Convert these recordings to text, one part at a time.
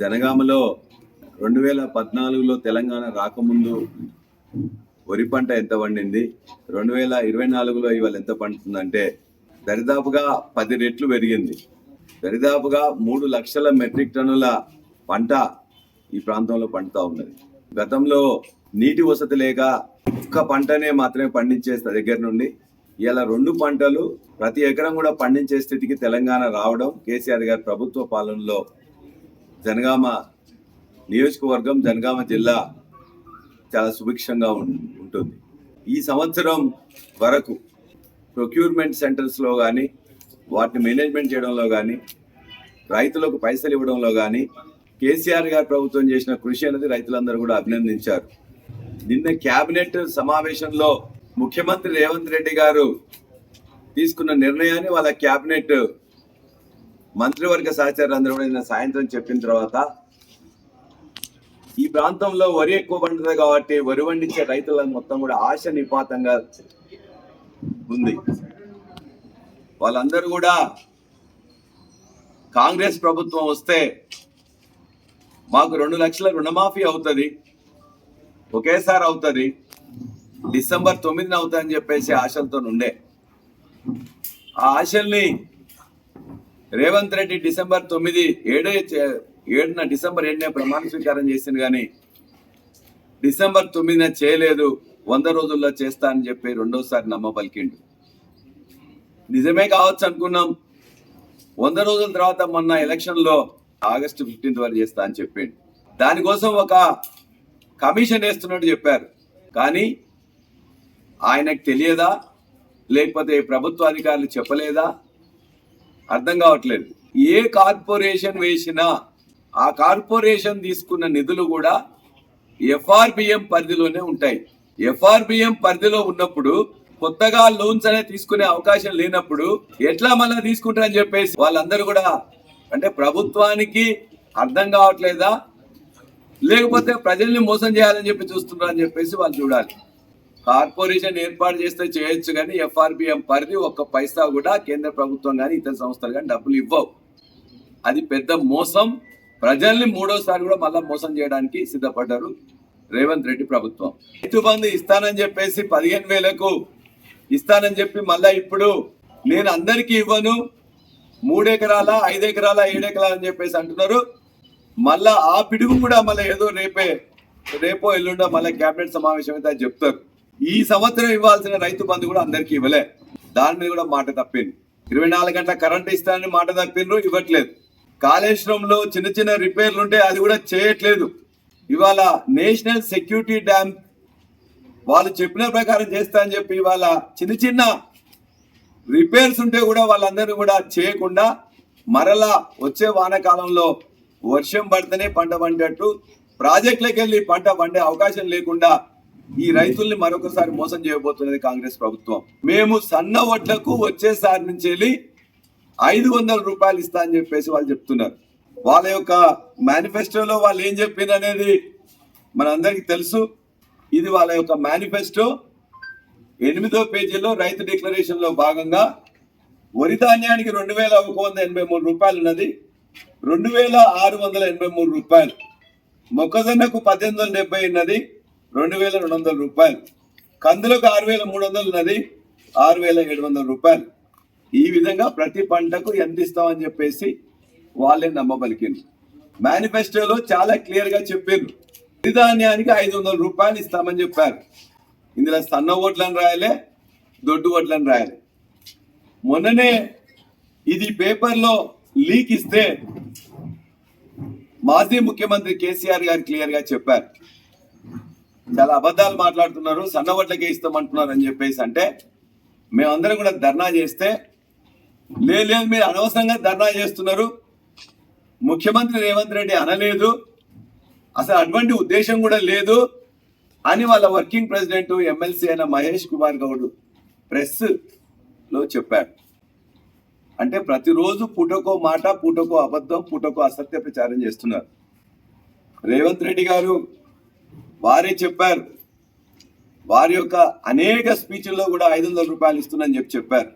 జనగామలో రెండు వేల పద్నాలుగులో తెలంగాణ రాకముందు వరి పంట ఎంత పండింది? రెండు వేల ఇరవై నాలుగులో ఇవాళ ఎంత పండుతుందంటే దరిదాపుగా పది రెట్లు పెరిగింది. దరిదాపుగా మూడు లక్షల మెట్రిక్ టన్నుల పంట ఈ ప్రాంతంలో పండుతూ ఉన్నది. గతంలో నీటి వసతి లేక ఒక్క పంటనే మాత్రమే పండించే దగ్గర నుండి ఇలా రెండు పంటలు ప్రతి ఎకరం కూడా పండించే స్థితికి తెలంగాణ రావడం కేసీఆర్ గారి ప్రభుత్వ పాలనలో జనగామ నియోజకవర్గం జనగామ జిల్లా చాలా సుభిక్షంగా ఉం- ఉంటుంది. ఈ సంవత్సరం వరకు ప్రొక్యూర్మెంట్ సెంటర్స్లో కానీ వాటిని మేనేజ్మెంట్ చేయడంలో కానీ రైతులకు పైసలు ఇవ్వడంలో కానీ కేసీఆర్ గారు ప్రభుత్వం చేసిన కృషి అనేది రైతులందరూ కూడా అభినందించారు. నిన్న కేబినెట్ సమావేశంలో ముఖ్యమంత్రి రేవంత్ రెడ్డి గారు తీసుకున్న నిర్ణయాన్ని వాళ్ళ కేబినెట్ మంత్రివర్గ సహచరులు అందరూ కూడా నిన్న సాయంత్రం చెప్పిన తర్వాత ఈ ప్రాంతంలో వరి ఎక్కువ పండుతుంది కాబట్టి వరి పండించే రైతులను మొత్తం కూడా ఆశ నిపాతంగా ఉంది. వాళ్ళందరూ కూడా కాంగ్రెస్ ప్రభుత్వం వస్తే మాకు రెండు లక్షల రుణమాఫీ అవుతుంది ఒకేసారి అవుతుంది డిసెంబర్ తొమ్మిదిన అవుతుందని చెప్పేసి ఆశలతో ఉండే ఆ ఆశల్ని రేవంత్ రెడ్డి డిసెంబర్ తొమ్మిది ఏడే ఏడున డిసెంబర్ ఏడునే ప్రమాణ స్వీకారం చేసింది కానీ డిసెంబర్ తొమ్మిదిన చేయలేదు వంద రోజుల్లో చేస్తా అని చెప్పి రెండోసారి నమ్మ పలికిండు. నిజమే కావచ్చు అనుకున్నాం. వంద రోజుల తర్వాత మొన్న ఎలక్షన్లో ఆగస్టు ఫిఫ్టీన్త్ వరకు చేస్తా అని చెప్పిండు. దానికోసం ఒక కమిషన్ వేస్తున్నట్టు చెప్పారు. కానీ ఆయనకు తెలియదా? లేకపోతే ప్రభుత్వ అధికారులు చెప్పలేదా? అర్థం కావట్లేదు. ఏ కార్పొరేషన్ వేసినా ఆ కార్పొరేషన్ తీసుకున్న నిధులు కూడా ఎఫ్ఆర్బిఎం పరిధిలోనే ఉంటాయి. ఎఫ్ఆర్బిఎం పరిధిలో ఉన్నప్పుడు కొత్తగా లోన్స్ అనేది తీసుకునే అవకాశం లేనప్పుడు ఎట్లా మళ్ళీ తీసుకుంటారని చెప్పేసి వాళ్ళందరూ కూడా అంటే ప్రభుత్వానికి అర్థం కావట్లేదా? లేకపోతే ప్రజల్ని మోసం చేయాలని చెప్పి చూస్తున్నారని చెప్పేసి వాళ్ళు చూడాలి. కార్పొరేషన్ ఏర్పాటు చేస్తే చేయొచ్చు కానీ ఎఫ్ఆర్బిఎం పరిధి ఒక్క పైసా కూడా కేంద్ర ప్రభుత్వం కానీ ఇతర సంస్థలు కానీ డబ్బులు ఇవ్వవు. అది పెద్ద మోసం. ప్రజల్ని మూడోసారి కూడా మళ్ళా మోసం చేయడానికి సిద్ధపడ్డారు రేవంత్ రెడ్డి ప్రభుత్వం. రైతు బంధు ఇస్తానని చెప్పేసి పదిహేను వేలకు ఇస్తానని చెప్పి మళ్ళా ఇప్పుడు నేను అందరికీ ఇవ్వను. మూడెకరాల ఐదెకరాల ఏడెకరాల అని చెప్పేసి అంటున్నారు. మళ్ళా ఆ పిడుగు కూడా మళ్ళీ ఏదో రేపే రేపో ఎల్లుండో మళ్ళీ కేబినెట్ సమావేశం అయితే అది చెప్తారు. ఈ సంవత్సరం ఇవ్వాల్సిన రైతు బంధు కూడా అందరికీ ఇవ్వలే. దాని మీద కూడా మాట తప్పింది ఇరవై నాలుగు గంటల కరెంట్ ఇస్తానని మాట తప్పిండ్రు ఇవ్వట్లేదు. కాళేశ్వరంలో చిన్న చిన్న రిపేర్లు ఉంటే అది కూడా చేయట్లేదు. ఇవాళ నేషనల్ సెక్యూరిటీ డ్యామ్ వాళ్ళు చెప్పిన ప్రకారం చేస్తా అని చెప్పి ఇవాళ చిన్న చిన్న రిపేర్స్ ఉంటే కూడా వాళ్ళందరూ కూడా చేయకుండా మరలా వచ్చే వానకాలంలో వర్షం పడితేనే పంట పండేట్టు ప్రాజెక్టులకు వెళ్ళి పంట పండే అవకాశం లేకుండా ఈ రైతుల్ని మరొకసారి మోసం చేయబోతున్నది కాంగ్రెస్ ప్రభుత్వం. మేము సన్న వడ్లకు వచ్చేసారి నుంచి వెళ్ళి ఐదు వందల రూపాయలు ఇస్తా అని చెప్పేసి వాళ్ళు చెప్తున్నారు. వాళ్ళ యొక్క మేనిఫెస్టోలో వాళ్ళు ఏం చెప్పింది అనేది మనందరికీ తెలుసు. ఇది వాళ్ళ యొక్క మేనిఫెస్టో. ఎనిమిదో పేజీలో రైతు డిక్లరేషన్లో భాగంగా వరి ధాన్యానికి రెండు వేల ఒక వంద ఎనభై మూడు రూపాయలు ఉన్నది. రెండు వేల ఆరు వందల ఎనభై మూడు రూపాయలు. మొక్కజొన్నకు పద్దెనిమిది వందల డెబ్బై ఉన్నది. రెండు వేల రెండు వందల రూపాయలు. కందులకు ఆరు వేల మూడు వందలు ఉన్నది. ఆరు వేల ఏడు వందల రూపాయలు. ఈ విధంగా ప్రతి పంటకు ఎంత ఇస్తామని చెప్పేసి వాళ్ళే నమ్మబలికింది మేనిఫెస్టోలో చాలా క్లియర్గా చెప్పారు వరి ధాన్యానికి ఐదు వందల రూపాయలు ఇస్తామని చెప్పారు. ఇందులో సన్న ఓట్లను రాయలే దొడ్డు ఓట్లను రాయలే. మొన్ననే ఇది పేపర్లో లీక్ ఇస్తే మాజీ ముఖ్యమంత్రి కేసీఆర్ గారు క్లియర్గా చెప్పారు. చాలా అబద్ధాలు మాట్లాడుతున్నారు సన్న ఓట్లకే ఇస్తామంటున్నారు అని చెప్పేసి అంటే మేమందరం కూడా ధర్నా చేస్తే లేదు లేదు మీరు అనవసరంగా ధర్నా చేస్తున్నారు. ముఖ్యమంత్రి రేవంత్ రెడ్డి అనలేదు. అసలు అటువంటి ఉద్దేశం కూడా లేదు అని వాళ్ళ వర్కింగ్ ప్రెసిడెంట్ ఎమ్మెల్సీ అయిన మహేష్ కుమార్ గౌడ్ ప్రెస్లో చెప్పారు. అంటే ప్రతిరోజు పూటకో మాట పూటకో అబద్ధం పూటకో అసత్య ప్రచారం చేస్తున్నారు. రేవంత్ రెడ్డి గారు వారే చెప్పారు. వారి యొక్క అనేక స్పీచ్ల్లో కూడా ఐదు వందల రూపాయలు ఇస్తున్నారని చెప్పి చెప్పారు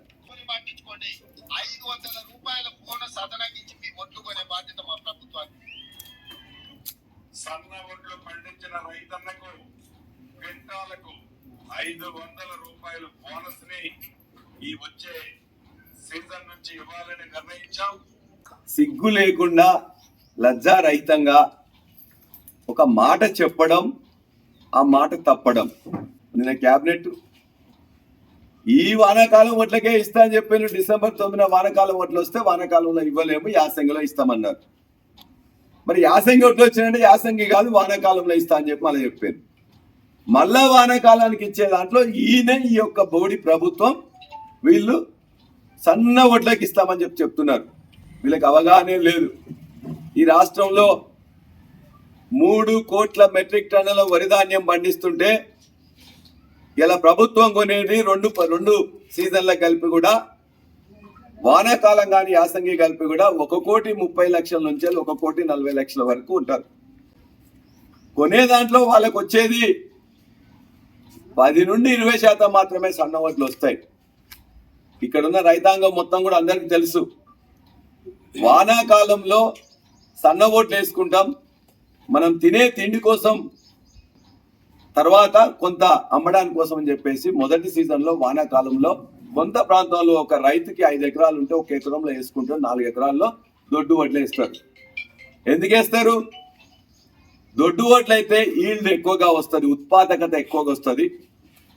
సన్న ఒడ్లు పండించిన రైతన్నకు క్వింటాలకు ఐదు వందల రూపాయల బోనస్ని ఈ వచ్చే సీజన్ నుంచి ఇవ్వాలని నిర్ణయించాం సిగ్గు లేకుండా లజ్జా రహితంగా ఒక మాట చెప్పడం ఆ మాట తప్పడం. నిన్న క్యాబినెట్ ఈ వానాకాలం ఒట్లకే ఇస్తా అని చెప్పాను డిసెంబర్ తొమ్మిదిన వానాకాలం ఓట్లు వస్తే వానాకాలంలో ఇవ్వలేము యాసంగిలో ఇస్తామన్నారు. మరి యాసంగి ఓట్లు వచ్చినంటే యాసంగి కాదు వానాకాలంలో ఇస్తా అని చెప్పి మళ్ళీ చెప్పాను మళ్ళా వానాకాలానికి ఇచ్చే దాంట్లో ఈయన ఈ యొక్క బోడి ప్రభుత్వం వీళ్ళు సన్న ఓట్లకి ఇస్తామని చెప్పి చెప్తున్నారు. వీళ్ళకి అవగాహనే లేదు. ఈ రాష్ట్రంలో మూడు కోట్ల మెట్రిక్ టన్నుల వరి ధాన్యం పండిస్తుంటే ఇలా ప్రభుత్వం కొనేది రెండు రెండు సీజన్ల కలిపి కూడా వానాకాలం కానీ యాసంగి కలిపి కూడా ఒక కోటి ముప్పై లక్షల నుంచి ఒక కోటి నలభై లక్షల వరకు ఉంటారు. కొనే దాంట్లో వాళ్ళకు వచ్చేది పది నుండి ఇరవై శాతం మాత్రమే సన్న వడ్లు వస్తాయి. ఇక్కడ ఉన్న రైతాంగం మొత్తం కూడా అందరికీ తెలుసు. వానాకాలంలో సన్న ఓట్లు వేసుకుంటాం. మనం తినే తిండి కోసం తర్వాత కొంత అమ్మడానికి కోసం అని చెప్పేసి మొదటి సీజన్లో వానాకాలంలో కొంత ప్రాంతంలో ఒక రైతుకి ఐదు ఎకరాలు ఉంటే ఒక ఎకరంలో వేసుకుంటూ నాలుగు ఎకరాల్లో దొడ్డు వడ్లు వేస్తారు. ఎందుకు వేస్తారు? దొడ్డు వడ్లు అయితే ఈల్డ్ ఎక్కువగా వస్తుంది ఉత్పాదకత ఎక్కువగా వస్తుంది.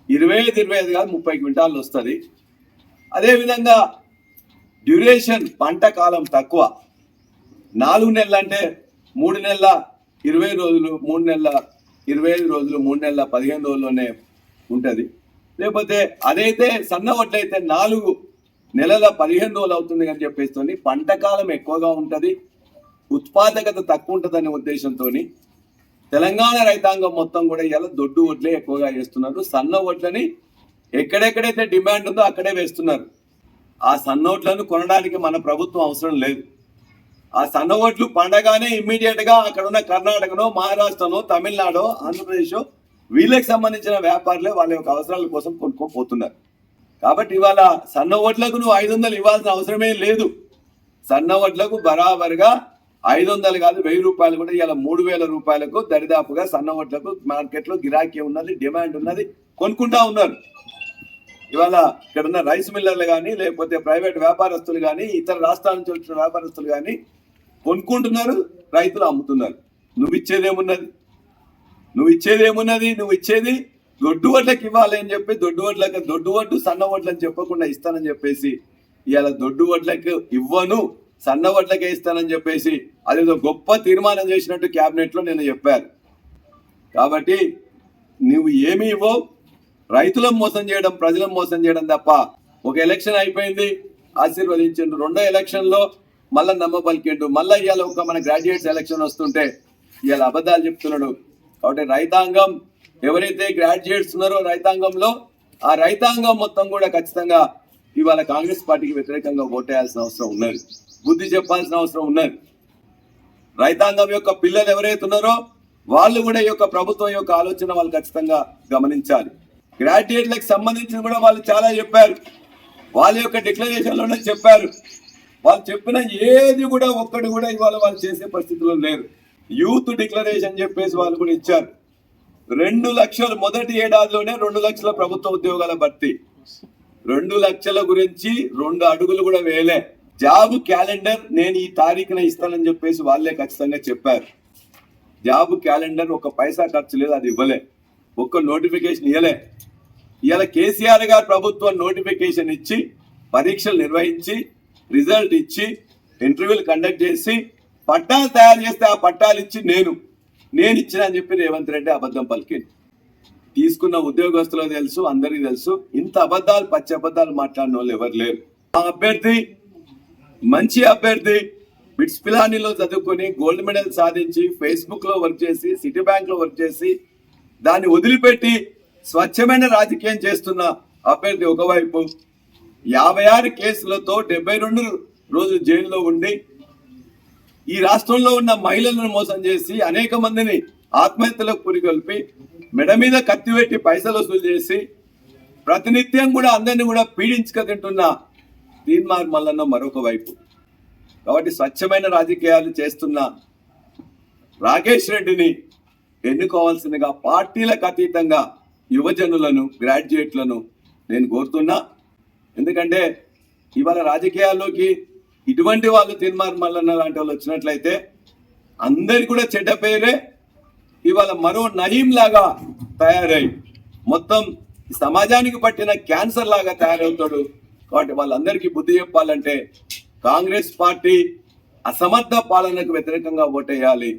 ఇరవై ఐదు ఇరవై ఐదు కాదు ముప్పై క్వింటాలు వస్తుంది. అదేవిధంగా డ్యూరేషన్ పంట కాలం తక్కువ. నాలుగు నెలలు అంటే మూడు నెలల ఇరవై రోజులు మూడు నెలల ఇరవై ఐదు రోజులు మూడు నెలల పదిహేను రోజుల్లోనే ఉంటుంది. లేకపోతే అదైతే సన్న వడ్లయితే నాలుగు నెలల పదిహేను రోజులు అవుతుంది అని చెప్పేసి పంట కాలం ఎక్కువగా ఉంటుంది ఉత్పాదకత తక్కువ ఉంటుందనే ఉద్దేశంతో తెలంగాణ రైతాంగం మొత్తం కూడా ఇలా దొడ్డు వడ్లే ఎక్కువగా వేస్తున్నారు సన్న వడ్లని ఎక్కడెక్కడైతే డిమాండ్ ఉందో అక్కడే వేస్తున్నారు. ఆ సన్న వడ్లను కొనడానికి మన ప్రభుత్వం అవసరం లేదు. ఆ సన్న ఓట్లు పండగానే ఇమ్మీడియట్గా అక్కడ ఉన్న కర్ణాటకలో మహారాష్ట్రలో తమిళనాడు ఆంధ్రప్రదేశ్ వీళ్ళకి సంబంధించిన వ్యాపారులే వాళ్ళ యొక్క అవసరాల కోసం కొనుక్కోపోతున్నారు కాబట్టి ఇవాళ సన్న ఓట్లకు నువ్వు ఐదు వందలు ఇవ్వాల్సిన అవసరమే లేదు. సన్న ఓట్లకు బరాబర్గా ఐదు వందలు కాదు వెయ్యి రూపాయలు కూడా ఇలా మూడు వేల రూపాయలకు దరిదాపుగా సన్న ఓట్లకు మార్కెట్లో గిరాకీ ఉన్నది డిమాండ్ ఉన్నది కొనుక్కుంటా ఉన్నారు. ఇవాళ ఇక్కడ ఉన్న రైస్ మిల్లర్లు కానీ లేకపోతే ప్రైవేట్ వ్యాపారస్తులు కానీ ఇతర రాష్ట్రాల నుంచి వచ్చిన వ్యాపారస్తులు కానీ కొనుక్కుంటున్నారు రైతులు అమ్ముతున్నారు. నువ్వు ఇచ్చేదేమున్నది నువ్వు ఇచ్చేదేమున్నది నువ్వు ఇచ్చేది దొడ్డు వడ్లకి ఇవ్వాలి అని చెప్పి దొడ్డు వడ్లకి దొడ్డు వడ్డు సన్న వడ్లని చెప్పకుండా ఇస్తానని చెప్పేసి ఇవాళ దొడ్డు వడ్లకు ఇవ్వను సన్న వడ్లకే ఇస్తానని చెప్పేసి అదేదో గొప్ప తీర్మానం చేసినట్టు క్యాబినెట్లో నేను చెప్పాను కాబట్టి నువ్వు ఏమి ఇవ్వవు రైతులను మోసం చేయడం ప్రజలను మోసం చేయడం తప్ప ఒక ఎలక్షన్ అయిపోయింది ఆశీర్వదించిండు రెండో ఎలక్షన్లో మళ్ళా నమ్మ పలికిండు మళ్ళా ఇవాళ ఒక మన గ్రాడ్యుయేట్స్ ఎలక్షన్ వస్తుంటే ఇవాళ అబద్ధాలు చెప్తున్నాడు. కాబట్టి రైతాంగం ఎవరైతే గ్రాడ్యుయేట్స్ ఉన్నారో రైతాంగంలో ఆ రైతాంగం మొత్తం కూడా ఖచ్చితంగా ఇవాళ కాంగ్రెస్ పార్టీకి వ్యతిరేకంగా ఓటేయాల్సిన అవసరం ఉన్నది. బుద్ధి చెప్పాల్సిన అవసరం ఉన్నది. రైతాంగం యొక్క పిల్లలు ఎవరైతే ఉన్నారో వాళ్ళు కూడా ఈ యొక్క ప్రభుత్వం యొక్క ఆలోచన వాళ్ళు ఖచ్చితంగా గమనించాలి. గ్రాడ్యుయేట్లకు సంబంధించిన కూడా వాళ్ళు చాలా చెప్పారు. వాళ్ళ యొక్క డిక్లరేషన్లోనే చెప్పారు. వాళ్ళు చెప్పిన ఏది కూడా ఒక్కటి కూడా ఇవాళ వాళ్ళు చేసే పరిస్థితిలో లేరు. యూత్ డిక్లరేషన్ చెప్పేసి వాళ్ళు కూడా ఇచ్చారు. రెండు లక్షలు మొదటి ఏడాదిలోనే రెండు లక్షల ప్రభుత్వ ఉద్యోగాల భర్తీ. రెండు లక్షల గురించి రెండు అడుగులు కూడా వేయలే. జాబ్ క్యాలెండర్ నేను ఈ తారీఖున ఇస్తానని చెప్పేసి వాళ్ళే ఖచ్చితంగా చెప్పారు. జాబ్ క్యాలెండర్ ఒక పైసా ఖర్చు లేదు అది ఇవ్వలే. ఒక్క నోటిఫికేషన్ ఇవ్వలే ఇలా కేసీఆర్ గారు ప్రభుత్వం నోటిఫికేషన్ ఇచ్చి పరీక్షలు నిర్వహించి రిజల్ట్ ఇచ్చి ఇంటర్వ్యూలు కండక్ట్ చేసి పట్టాలు తయారు చేస్తే ఆ పట్టాలు ఇచ్చి నేను నేను ఇచ్చిన అని చెప్పి రేవంత్ రెడ్డి అబద్ధం పలికింది తీసుకున్న ఉద్యోగస్తులకు తెలుసు అందరికీ తెలుసు ఇంత అబద్ధాలు పచ్చి అబద్ధాలు మాట్లాడిన వాళ్ళు ఎవరు లేరు. ఆ అభ్యర్థి మంచి అభ్యర్థి బిట్స్ పిలానీలో చదువుకొని గోల్డ్ మెడల్ సాధించి ఫేస్బుక్లో వర్క్ చేసి సిటీ బ్యాంక్లో వర్క్ చేసి దాన్ని వదిలిపెట్టి స్వచ్ఛమైన రాజకీయం చేస్తున్న అభ్యర్థి ఒకవైపు యాభై ఆరు కేసులతో డెబ్బై రెండు రోజులు జైల్లో ఉండి ఈ రాష్ట్రంలో ఉన్న మహిళలను మోసం చేసి అనేక మందిని ఆత్మహత్యలకు పురికొల్పి మెడ మీద కత్తి పెట్టి పైసలు వసూలు చేసి ప్రతినిత్యం కూడా అందరిని కూడా పీడించక తింటున్న తీన్మార్ మల్లన్న మరొక వైపు. కాబట్టి స్వచ్ఛమైన రాజకీయాలు చేస్తున్న రాకేష్ రెడ్డిని ఎన్నుకోవాల్సిందిగా పార్టీలకు అతీతంగా యువజనులను గ్రాడ్యుయేట్లను నేను కోరుతున్నా. ఎందుకంటే ఇవాళ రాజకీయాల్లోకి ఇటువంటి వాళ్ళు తిన్మార్ మల్లన్న లాంటి వాళ్ళు వచ్చినట్లయితే అందరి కూడా చెడ్డ పేరే ఇవాళ మరో నయీం లాగా తయారై మొత్తం సమాజానికి పట్టిన క్యాన్సర్ లాగా తయారవుతాడు. కాబట్టి వాళ్ళందరికీ బుద్ధి చెప్పాలంటే కాంగ్రెస్ పార్టీ అసమర్థ పాలనకు వ్యతిరేకంగా ఓటేయాలి.